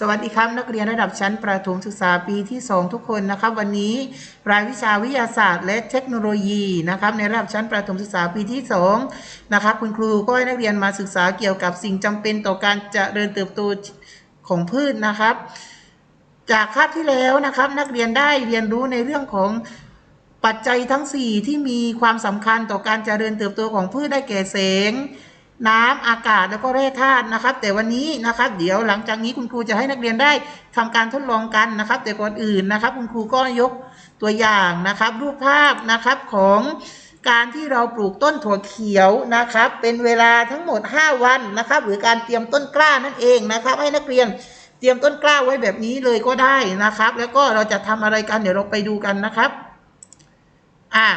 สวัสดีครับนักเรียนระดับชั้นประถมศึกษาปีที่ 2 ทุกคนนะครับ วันนี้รายวิชาวิทยาศาสตร์ และเทคโนโลยีนะครับในระดับชั้นประถมศึกษาปีที่2นะครับคุณครูก็ให้นักเรียนมาศึกษาเกี่ยวกับสิ่งจำเป็นต่อการเจริญเติบโตของพืชนะครับ จากคาบที่แล้วนะครับนักเรียนได้เรียนรู้ในเรื่องของปัจจัยทั้ง 4 ที่มีความสำคัญต่อการเจริญเติบโตของพืชได้แก่แสง น้ำอากาศแล้วก็แร่ธาตุนะครับ แต่วันนี้นะครับ เดี๋ยวหลังจากนี้คุณครูจะให้นักเรียนได้ทำการทดลองกันนะครับ แต่ก่อนอื่นนะครับ คุณครูก็ยกตัวอย่างนะครับ รูปภาพนะครับของการที่เราปลูกต้นถั่วเขียวนะครับ เป็นเวลาทั้งหมด 5 วันนะครับ หรือการเตรียมต้นกล้านั่นเองนะครับ ให้นักเรียนเตรียมต้นกล้าไว้แบบนี้เลยก็ได้นะครับ แล้วก็เราจะทำอะไรกันเดี๋ยวเราไปดูกันนะครับ อะ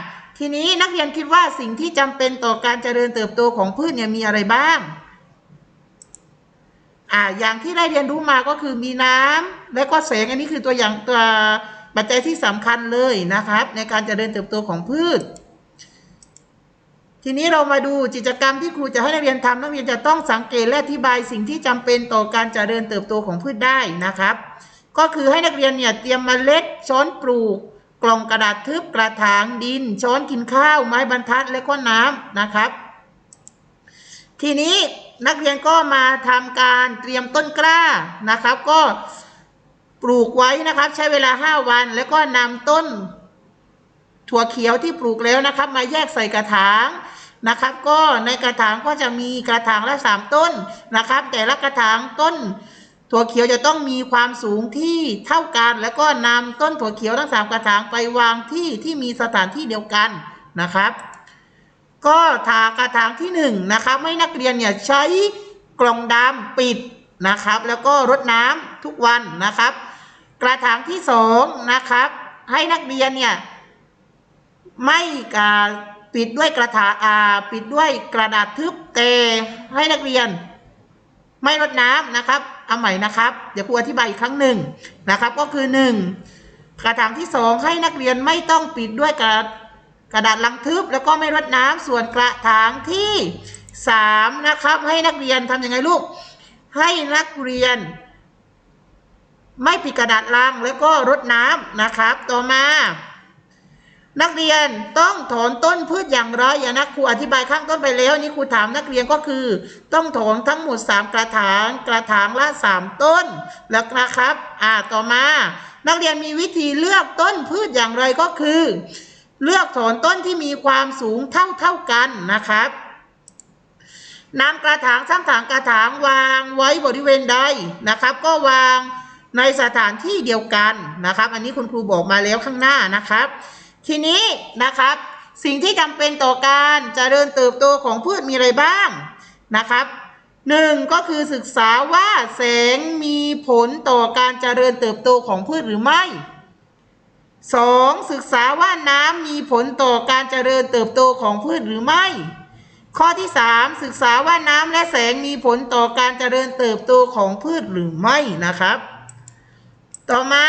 ทีนี้นักเรียนคิดว่าสิ่งที่จำเป็นต่อการเจริญเติบโตของพืชเนี่ยมีอะไรบ้าง อ่า อย่างที่ได้เรียนรู้มาก็คือมีน้ำและก็แสงอันนี้คือตัวอย่างตัวปัจจัยที่สำคัญเลยนะครับ ในการเจริญเติบโตของพืช ทีนี้เรามาดูกิจกรรมที่ครูจะให้นักเรียนทำนักเรียนจะต้องสังเกตและอธิบายสิ่งที่จำเป็นต่อการเจริญเติบโตของพืชได้นะครับ ก็คือให้นักเรียนเนี่ยเตรียมเมล็ดช้อนปลูก กล่องกระดาษทึบกระถางดิน ช้อนกินข้าว ไม้บรรทัดและก็น้ำนะครับ ทีนี้นักเรียนก็มาทำการเตรียมต้นกล้านะครับ ก็ปลูกไว้นะครับ ใช้เวลา5วัน แล้วก็นำต้น ถั่วเขียวที่ปลูกแล้วนะครับ มาแยกใส่กระถางนะครับ ก็ในกระถางก็จะมีกระถางละสามต้นนะครับ แต่ละกระถางต้น ถั่วเขียวจะต้องมีความสูงที่เท่ากัน แล้วก็นำต้นถั่วเขียวทั้งสามกระถางไปวางที่ที่มีสถานที่เดียวกันนะครับ ก็ทากระถางที่หนึ่งนะครับให้นักเรียนเนี่ยใช้กล่องดำปิดนะครับ แล้วก็รดน้ำทุกวันนะครับ กระถางที่สองนะครับ ให้นักเรียนเนี่ยไม่กาปิดด้วยกระถาอาปิดด้วยกระดาษทึบแต่ให้นักเรียน ไม่รดน้ำนะครับ เอาใหม่นะครับ เดี๋ยวครูอธิบายอีกครั้งหนึ่งนะครับ ก็คือหนึ่งกระถางที่สองให้นักเรียนไม่ต้องปิดด้วยกระกระดาษลังทึบ แล้วก็ไม่รดน้ำส่วนกระถางที่สามนะครับ ให้นักเรียนทำยังไงลูก ให้นักเรียน ไม่ปิดกระดาษลังแล้วก็รดน้ำนะครับ ต่อมา นักเรียนต้องถอนต้นพืชอย่างไรอย่างนะครูอธิบายข้างต้นไปแล้วนี่ครูถามนักเรียนก็คือ ต้องถอนทั้งหมด 3 กระถาง กระถางละ 3 ต้น แล้วนะครับ อ่าต่อมา นักเรียนมีวิธีเลือกต้นพืชอย่างไรก็คือ เลือกถอนต้นที่มีความสูงเท่าเท่ากันนะครับนำกระถางซ้ำถางกระถางวางไว้บริเวณใดนะครับ ก็วางในสถานที่เดียวกันนะครับ อันนี้คุณครูบอกมาแล้วข้างหน้านะครับ ทีนี้นะครับ สิ่งที่จำเป็นต่อการเจริญเติบโตของพืชมีอะไรบ้างนะครับหนึ่งก็คือศึกษาว่าแสงมีผลต่อการเจริญเติบโตของพืชหรือไม่สองศึกษาว่าน้ำมีผลต่อการเจริญเติบโตของพืชหรือไม่ ข้อที่สามศึกษาว่าน้ำและแสงมีผลต่อการเจริญเติบโตของพืชหรือไม่นะครับ ต่อมา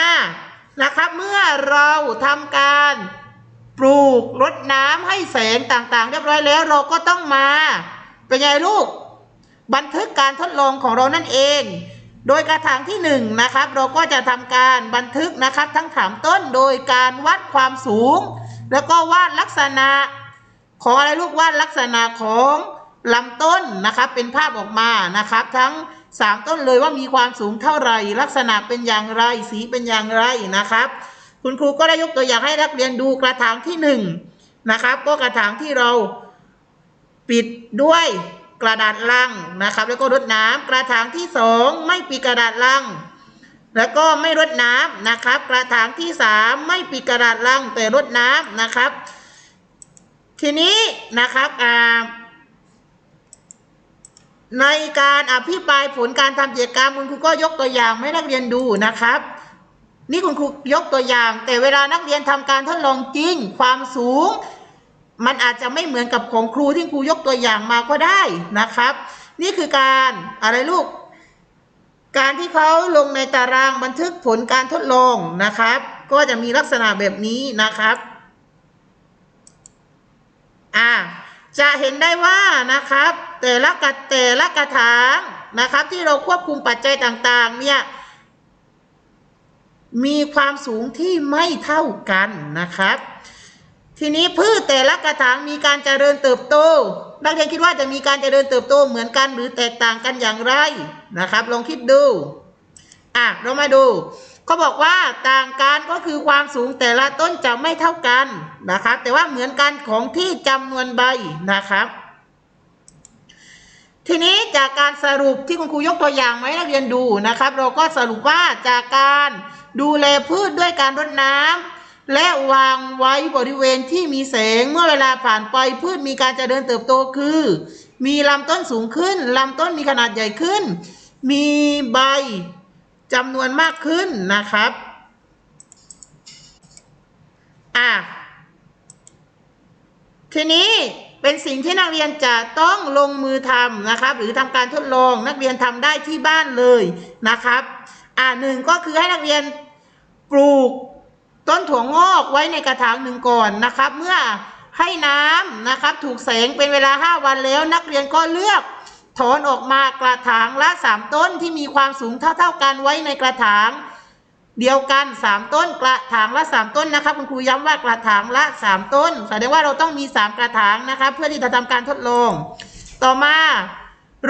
นะครับเมื่อเราทำการ ปลูกรดน้ำให้แสงต่างๆ เรียบร้อยแล้วเราก็ต้องมา เป็นไงลูก บันทึกการทดลองของเรานั่นเอง โดยกระถางที่หนึ่งนะครับ เราก็จะทำการบันทึกนะครับ ทั้งถามต้นโดยการวัดความสูง แล้วก็วาดลักษณะ ของอะไรลูกวาดลักษณะของลำต้นนะครับ เป็นภาพออกมานะครับ ทั้งสามต้นเลยว่ามีความสูงเท่าไหร่ ลักษณะเป็นอย่างไร สีเป็นอย่างไรนะครับ คุณครูก็ได้ยกตัวอย่างให้นักเรียนดูกระถางที่หนึ่งนะครับ ก็กระถางที่เราปิดด้วยกระดาษลังนะครับ แล้วก็รดน้ำกระถางที่สองไม่ปิดกระดาษลังแล้วก็ไม่รดน้ำนะครับ กระถางที่สามไม่ปิดกระดาษลังแต่รดน้ำนะครับ ทีนี้นะครับอ่าในการอภิปรายผลการทำกิจกรรมคุณครูก็ยกตัวอย่างให้นักเรียนดูนะครับ นี่คุณครูยกตัวอย่าง แต่เวลานักเรียนทำการทดลองจริง ความสูง มันอาจจะไม่เหมือนกับของครูที่ครูยกตัวอย่างมาก็ได้นะครับ นี่คือการอะไรลูก การที่เขาลงในตารางบันทึกผลการทดลองนะครับ ก็จะมีลักษณะแบบนี้นะครับอ่าจะเห็นได้ว่านะครับ แต่ละกระแต่ละกระถางนะครับ ที่เราควบคุมปัจจัยต่างๆเนี่ย มีความสูงที่ไม่เท่ากันนะครับ ทีนี้พืชแต่ละกระถางมีการเจริญเติบโต นักเรียนคิดว่าจะมีการเจริญเติบโตเหมือนกันหรือแตกต่างกันอย่างไรนะครับ ลองคิดดูอะเรามาดูเขาบอกว่าต่างกันก็คือความสูงแต่ละต้นจะไม่เท่ากันนะครับ แต่ว่าเหมือนกันของที่จำนวนใบนะครับ ทีนี้จากการสรุปที่คุณครูยกตัวอย่างมาให้นักเรียนดูนะครับ เราก็สรุปว่าจากการดูแลพืชด้วยการรดน้ำและวางไว้บริเวณที่มีแสงเมื่อเวลาผ่านไปพืชมีการเจริญเติบโตคือ มีลำต้นสูงขึ้นลำต้นมีขนาดใหญ่ขึ้น มีใบจำนวนมากขึ้นนะครับอะทีนี้ เป็นสิ่งที่นักเรียนจะต้องลงมือทำนะครับ หรือทำการทดลองนักเรียนทำได้ที่บ้านเลยนะครับ อ่าหนึ่งก็คือให้นักเรียนปลูกต้นถั่วงอกไว้ในกระถางหนึ่งก่อนนะครับ เมื่อให้น้ำนะครับ ถูกแสงเป็นเวลา 5 วันแล้ว นักเรียนก็เลือกถอนออกมากระถางละ 3 ต้นที่มีความสูงเท่าๆกันไว้ในกระถาง เดียวกัน 3 ต้นกระถางละ 3 ต้นนะครับคุณครูย้ำว่ากระถางละ 3 ต้นแสดงว่าเราต้องมี 3 กระถางนะครับเพื่อที่จะทำการทดลอง ต่อมา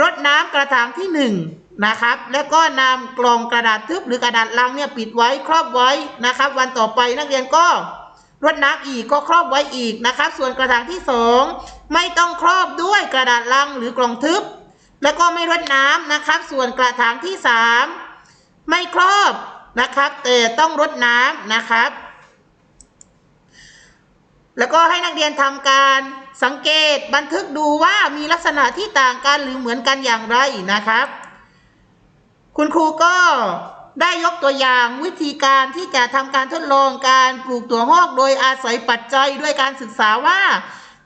รดน้ำกระถางที่ 1 นะครับ แล้วก็นำกล่องกระดาษทึบหรือกระดาษลังเนี่ยปิดไว้ครอบไว้นะครับ วันต่อไปนักเรียนก็รดน้ำอีกก็ครอบไว้อีกนะครับ ส่วนกระถางที่ 2 ไม่ต้องครอบด้วยกระดาษลังหรือกล่องทึบ แล้วก็ไม่รดน้ำนะครับ ส่วนกระถางที่ 3 ไม่ครอบ นะครับแต่ต้องรดน้ำนะครับ แล้วก็ให้นักเรียนทำการสังเกตบันทึกดูว่ามีลักษณะที่ต่างกันหรือเหมือนกันอย่างไรนะครับ คุณครูก็ได้ยกตัวอย่างวิธีการที่จะทำการทดลองการปลูกตัวหอกโดยอาศัยปัจจัยด้วยการศึกษาว่า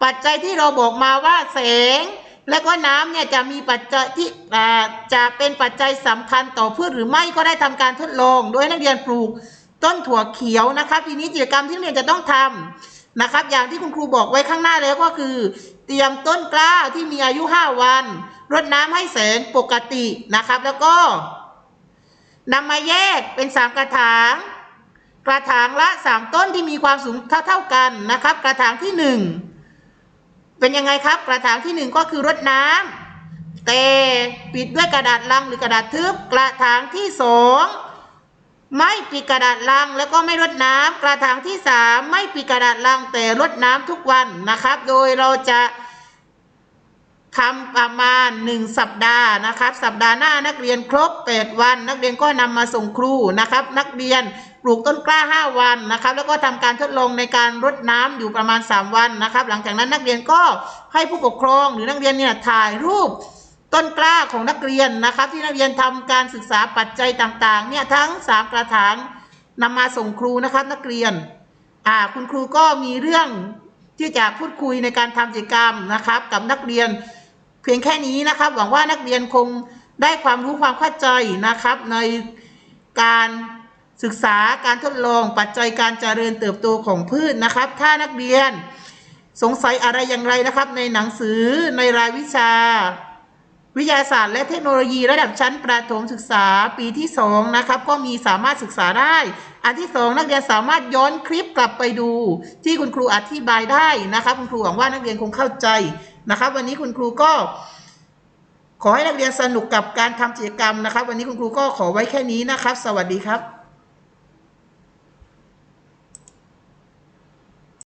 ปัจจัยที่เราบอกมาว่าแสง และก็น้ำเนี่ยจะมีปัจจัยที่จะเป็นปัจจัยสำคัญต่อพืชหรือไม่ก็ได้ทำการทดลอง โดยนักเรียนปลูกต้นถั่วเขียวนะครับทีนี้กิจกรรมที่นักเรียนจะต้องทำนะครับ อย่างที่คุณครูบอกไว้ข้างหน้าแล้วก็คือ เตรียมต้นกล้าที่มีอายุ 5 วันรดน้ำให้แสงปกตินะครับ แล้วก็นำมาแยกเป็นสามกระถาง กระถางละสามต้นที่มีความสูงเท่า ๆกันนะครับ กระถางที่หนึ่ง เป็นยังไงครับ กระถางที่หนึ่งก็คือรดน้ำแต่ปิดด้วยกระดาษลังหรือกระดาษทึบ กระถางที่สองไม่ปิดกระดาษลังแล้วก็ไม่รดน้ำกระถางที่สามไม่ปิดกระดาษลังแต่รดน้ำทุกวันนะครับ โดยเราจะทำประมาณหนึ่งสัปดาห์นะครับ สัปดาห์หน้านักเรียนครบ 8 วัน นักเรียนก็นำมาส่งครูนะครับ นักเรียน ปลูกต้นกล้า 5 วันนะครับ แล้วก็ทำการทดลองในการรดน้ำอยู่ประมาณ 3 วันนะครับ หลังจากนั้นนักเรียนก็ให้ผู้ปกครองหรือนักเรียนเนี่ยถ่ายรูปต้นกล้าของนักเรียนนะครับ ที่นักเรียนทำการศึกษาปัจจัยต่างๆเนี่ยทั้ง 3 กระถางนำมาส่งครูนะครับนักเรียนอ่าคุณครูก็มีเรื่องที่จะพูดคุยในการทำกิจกรรมนะครับ กับนักเรียนเพียงแค่นี้นะครับ หวังว่านักเรียนคงได้ความรู้ความเข้าใจนะครับในการ ศึกษาการทดลองปัจจัยการเจริญเติบโตของพืชนะครับ ถ้านักเรียนสงสัยอะไรอย่างไรนะครับ ในหนังสือในรายวิชา วิทยาศาสตร์และเทคโนโลยีระดับชั้นประถมศึกษาปีที่2นะครับก็มีสามารถศึกษาได้ อันที่สองนักเรียนสามารถย้อนคลิปกลับไปดู ที่คุณครูอธิบายได้นะครับ คุณครูหวังว่านักเรียนคงเข้าใจนะครับ วันนี้คุณครูก็ขอให้นักเรียนสนุกกับการทำกิจกรรมนะครับ วันนี้คุณครูก็ขอไว้แค่นี้นะครับ สวัสดีครับ